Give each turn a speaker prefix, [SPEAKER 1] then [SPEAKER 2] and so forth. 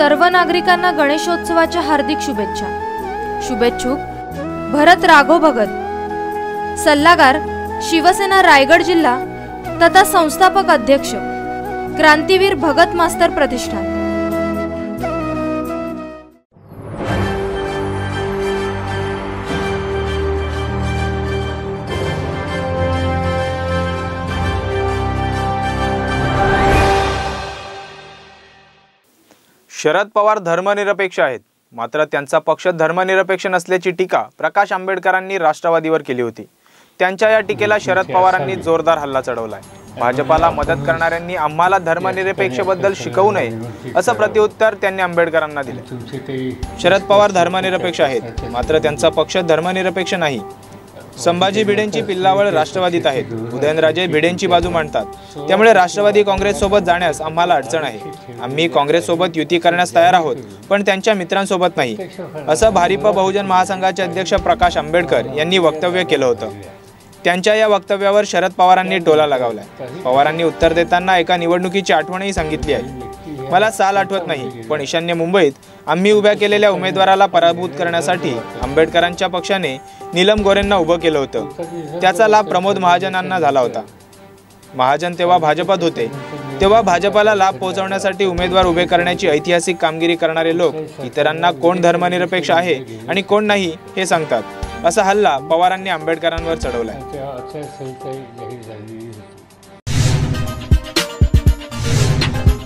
[SPEAKER 1] सर्व नागरिकांना गणेशोत्सवाच्या हार्दिक शुभेच्छा. शुभेच्छुक भरत राघो भगत. सल्लागार शिवसेना रायगड जिल्हा तथा संस्थापक अध्यक्ष क्रांतीवीर भगत मास्तर प्रतिष्ठान.
[SPEAKER 2] शरद पवार धर्मनिरपेक्ष आहेत. मात्र त्यांचा पक्ष धर्मनिरपेक्ष नसल्याची टीका प्रकाश आंबेडकरांनी राष्ट्रवादीवर केली होती. त्यांच्या या टीकेला शरद पवारांनी जोरदार हल्ला चढवलाय. भाजपाला मदत करणाऱ्यांनी आम्हाला धर्मनिरपेक्षबद्दल शिकवू नये असं प्रत्युत्तर त्यांनी आंबेडकरांना दिले शरद पवार धर्मनिरपेक्ष आहेत. मात्र त्यांचा पक्ष धर्मनिरपेक्ष नाही. संभाजी भिडेंची पिल्लावळ राष्ट्रवादीत आहेत. उदयनराजे भिडेंची बाजू मांडतात. त्यामुळे राष्ट्रवादी काँग्रेस सोबत जाण्यास आम्हाला अडचण आहे. आम्ही काँग्रेस सोबत युती करण्यास तयार आहोत पण त्यांच्या मित्रांसोबत नाही. असं भारिप बहुजन महासंघाचे अध्यक्ष प्रकाश आंबेडकर यांनी वक्तव्य केलं होतं. त्यांच्या या वक्तव्यावर शरद पवारांनी टोला लगावलाय. पवारांनी उत्तर देताना एका निवडणुकीची आठवणही सांगितली आहे. मला साल आठवत नाही पण ईशान्य मुंबईत आम्ही उभ्या केलेल्या उमेदवाराला पराभूत करण्यासाठी आंबेडकरांच्या पक्षाने नीलम गोरेंना उभं केलं होतं. त्याचा लाभ प्रमोद महाजनांना झाला होता. महाजन तेव्हा भाजपात होते. तेव्हा भाजपाला लाभ पोहोचवण्यासाठी उमेदवार उभे करण्याची ऐतिहासिक कामगिरी करणारे लोक इतरांना कोण धर्मनिरपेक्ष आहे आणि कोण नाही हे सांगतात. असा हल्ला पवारांनी आंबेडकरांवर चढवला